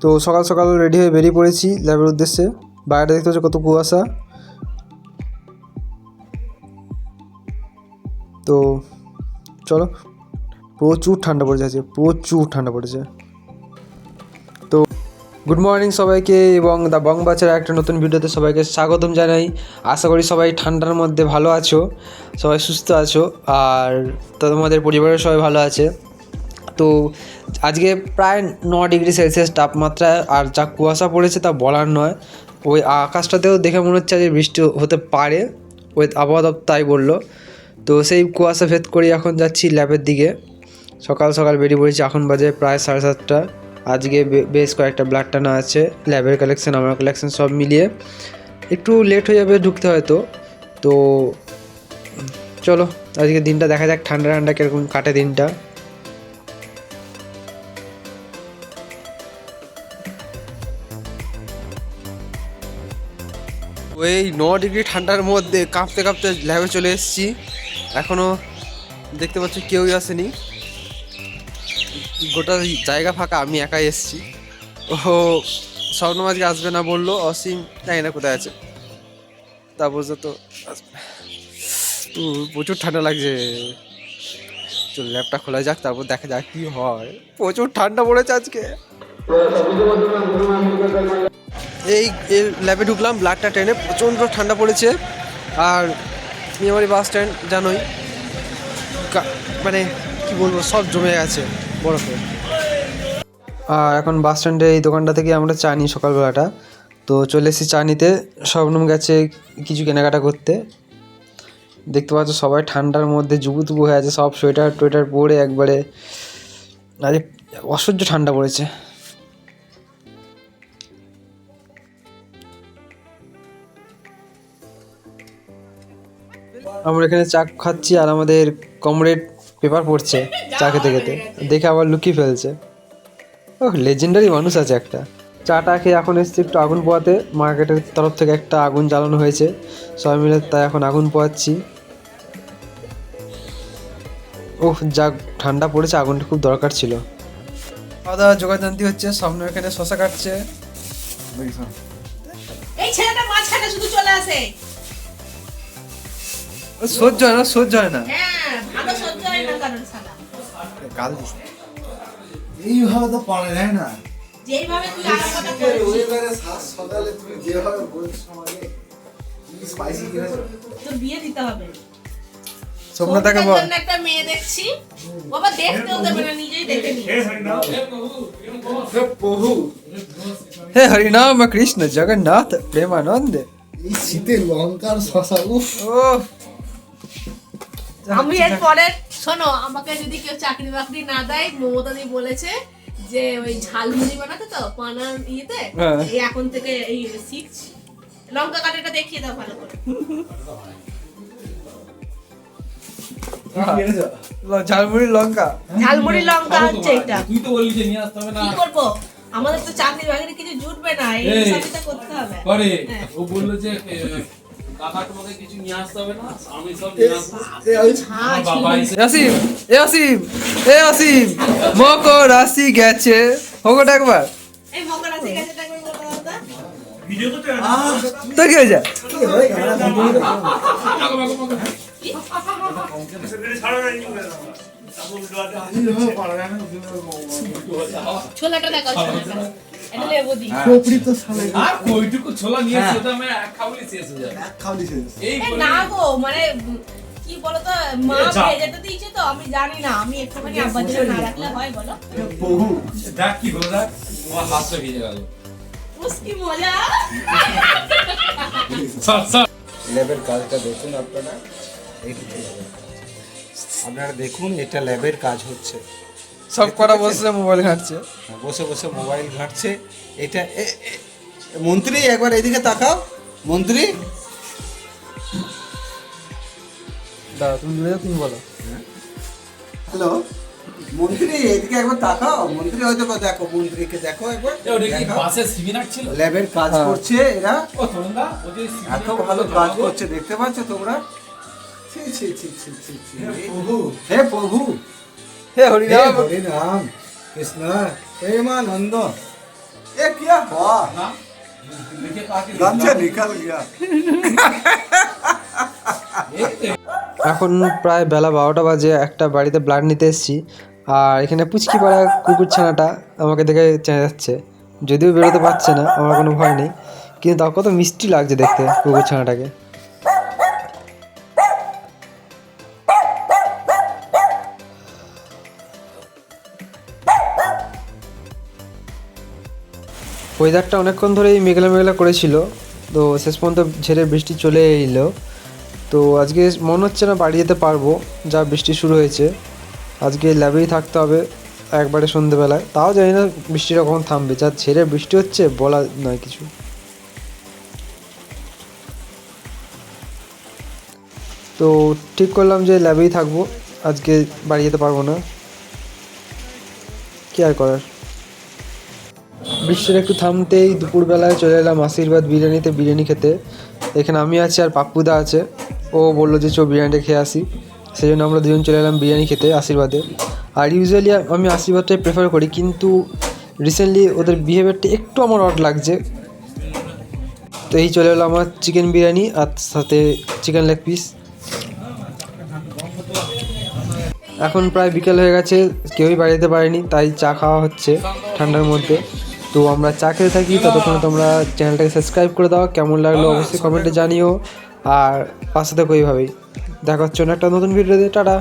তো সকাল সকাল রেডি হয়ে বেরিয়ে পড়েছি ল্যাবের উদ্দেশ্যে। বাইরে দেখতে হচ্ছে কত কুয়াশা। তো চলো, প্রচুর ঠান্ডা পড়েছে আজকে, প্রচুর ঠান্ডা পড়েছে। তো গুড মর্নিং সবাইকে এবং দ্য বং বাচ্চার একটা নতুন ভিডিওতে সবাইকে স্বাগতম জানাই। আশা করি সবাই ঠান্ডার মধ্যে ভালো আছো, সবাই সুস্থ আছো, আর তোমাদের পরিবারের সবাই ভালো আছে। তো আজকে প্রায় ন ডিগ্রি সেলসিয়াস তাপমাত্রা আর যা কুয়াশা পড়েছে তা বলার নয়। ওই আকাশটাতেও দেখে মনে হচ্ছে যে বৃষ্টি হতে পারে। ওই আবহাওয়া দপ্তর তাই বলল। তো সেই কুয়াশা ভেদ করে এখন যাচ্ছি ল্যাবের দিকে। সকাল সকাল বেরিয়ে পড়েছি এখন বাজে প্রায় সাড়ে সাতটা। আজকে বেশ কয়েকটা ব্লাড টানা আছে, ল্যাবের কালেকশন আমার কালেকশন সব মিলিয়ে। একটু লেট হয়ে যাবে ঢুকতে হয়তো। তো, চলো, আজকে দিনটা দেখা যাক, ঠান্ডা ঠান্ডা কীরকম কাটে দিনটা। ওই ন ডিগ্রি ঠান্ডার মধ্যে কাঁপতে কাঁপতে ল্যাবে চলে এসেছি। এখনও দেখতে পাচ্ছ কেউই আসেনি। গোটা জায়গা ফাঁকা, আমি একাই এসেছি। ও স্বপ্নম আজকে আসবে না বলল, অসীম জানি না কোথায় আছে। তারপর তো প্রচুর ঠান্ডা লাগছে। চল, ল্যাবটা খোলা যাক, তারপর দেখা যাক কি হয়। প্রচুর ঠান্ডা পড়েছে আজকে। এই ল্যাবে ঢুকলাম ব্লাডটা ট্রেনে প্রচণ্ড ঠান্ডা পড়েছে। আর মেমারি বাস স্ট্যান্ড, জানোই মানে কি বলব, সব জমে গেছে বরফে। আর এখন বাস স্ট্যান্ডে এই দোকানটা থেকে আমরা চা নিই সকালবেলাটা। তো চলে এসেছি চা নিতে। শবনম গেছে কিছু কেনাকাটা করতে। দেখতে পাচ্ছ সবাই ঠান্ডার মধ্যে জুবু তুবু হয়ে আছে, সব সোয়েটার টোয়েটার পরে একবারে, আরে, অসহ্য ঠান্ডা পড়েছে। আমরা এখানে চা খাচ্ছি আর আমাদের কমরেড পেপার পড়ছে চা খেতে খেতে। দেখে আবার লুকিয়ে ফেলছে। ও লেজেন্ডারি মানুষ আছে একটা। চাটা খেয়ে এখন এসছি একটু আগুন পোয়াতে মার্কেটের তরফ থেকে একটা আগুন জ্বালানো হয়েছে। সবাই মিলে তাই এখন আগুন পোয়াচ্ছি ওহ যা ঠান্ডা পড়েছে আগুনটা খুব দরকার ছিল। খাওয়া দাওয়া যোগাযান্তি হচ্ছে স্বপ্ন এখানে শশা কাটছে। এই ছেলেটা মাঝখানে শুধু চলে আসে। সহ্য হয় না সহ্য হয় না। হ্যাঁ হয় দিস। এইভাবে তো পারে তাই না? যেইভাবে তুই আরামটা করছিস ওয়েদারে শ্বাস সকালে তুমি যেভাবে বলছো আমাকে স্পাইসি কিনেছো তোর বিয়ে দিতে হবে। স্বপ্ন বল। একটা মেয়ে দেখছি। বাবা দেখতেও দেবে না নিজেই দেখে নি প্রভু। হে হরিনাম কৃষ্ণ জগন্নাথ প্রেমানন্দ। এই শীতে লঙ্কার শশা উফ। আমি এর পরে শোনো আমাকে যদি কেউ চাকরি বাকরি না দেয় মমতাদি বলেছে যে ওই ঝালমুড়ি বানাতে তো পানার ইয়েতে হ্যাঁ। এই এখন থেকে এই শিখছি লঙ্কা কাটাটা দেখিয়ে দাও ভালো করে। ঝালমুড়ি লঙ্কা। ঝালমুড়ি লঙ্কা হচ্ছে এটা। তুই তো বললি যে নিয়ে আসতে হবে না। কি করব? আমাদের তো চাকরি বাকরি কিছু জুটবে না এই। করতে হবে। করে হ্যাঁ। ও বলল যে মকর রাশি গেছে হোকট একবার তো কি হয়েছে না ছোলাটা দেখাও এটা লেবু দি। খোপড়ি তো সালে আর ওইটুকু ছোলা নিয়ে এসে আমি এক খাবলি শেষ হয়ে যাবে। এক খাওয়া দিছে এই না গো মানে কি বলতো মা এ দিয়েছে তো আমি জানি না। আমি একটুখানি আব্বার জন্য না রাখলে হয় বলো। প্রভু দেখ কি হলো দেখ। তোমার হাতটা ভিজে গেল। উস মজা। সর সর ল্যাবের কাজটা দেখুন আপনারা। কাজ। আপনারা দেখুন এটা ল্যাবের কাজ হচ্ছে। সব করা বসে মোবাইল ঘাঁটছে। বসে বসে মোবাইল ঘাঁটছে। এটা মন্ত্রী একবার এদিকে তাকাও। মন্ত্রী? দাদা তুমি দূরে তুমি বলো। হ্যালো? মন্ত্রী এদিকে একবার তাকাও। মন্ত্রী হয়তো দেখো মন্ত্রীকে দেখো একবার। বাসে সেমিনার ছিল ল্যাবের কাজ হ্যাঁ। করছে এরা। ও তরুণদা এত ভালো কাজ করছে দেখতে পাচ্ছ তোমরা? হে প্রভু হে হে হরিনাম হরি রাম কৃষ্ণ প্রেমানন্দ ये क्या हुआ না দেখে কাকে गमछा निकल गया দেখতে এখন প্রায় বেলা বারোটা বাজে একটা বাড়িতে ব্লাড নিতে এসেছি আর এখানে পুচকি পাড়া কুকুর ছানাটা আমাকে দেখে চেনা যাচ্ছে যদিও বেরোতে পারছে না আমার কোনো ভয় নেই কিন্তু তাও কত মিষ্টি লাগছে দেখতে কুকুর ছানাটাকে ওয়েদারটা অনেকক্ষণ ধরেই মেঘলা মেঘলা করেছিল, তো শেষ পর্যন্ত ঝেড়ে বৃষ্টি চলে এলো। তো আজকে মনে হচ্ছে না বাড়ি যেতে পারব, যা বৃষ্টি শুরু হয়েছে। আজকে ল্যাবেই থাকতে হবে একবারে সন্ধেবেলায়। তাও জানি না বৃষ্টিটা কখন থামবে, যা ছেড়ে বৃষ্টি হচ্ছে বলা নয় কিছু। তো ঠিক করলাম যে ল্যাবেই থাকব, আজকে বাড়ি যেতে পারব না। কি আর করার? বৃষ্টিটা একটু থামতেই দুপুরবেলায় চলে এলাম আশীর্বাদ বিরিয়ানিতে বিরিয়ানি খেতে। এখানে আমি আছি আর পাপ্পুদা আছে। ও বলল যে চো বিরিয়ানিটা খেয়ে আসি। সেই জন্য আমরা দুজন চলে এলাম বিরিয়ানি খেতে আশীর্বাদে। আর ইউজুয়ালি আমি আশীর্বাদটাই প্রেফার করি, কিন্তু রিসেন্টলি ওদের বিহেভিয়ারটা একটু আমার অড লাগছে। তো এই চলে এলো আমার চিকেন বিরিয়ানি আর সাথে চিকেন লেগ পিস এখন প্রায় বিকেল হয়ে গেছে, কেউই বাড়িতে পারেনি, তাই চা খাওয়া হচ্ছে ঠান্ডার মধ্যে। তো আমরা চাকরি থাকি, ততক্ষণ তোমরা চ্যানেলটাকে সাবস্ক্রাইব করে দাও। কেমন লাগল অবশ্যই কমেন্টে জানিও। আর পাশে থাকো এইভাবেই। দেখা হচ্ছে একটা নতুন ভিডিও ভিডিওতে টাটা!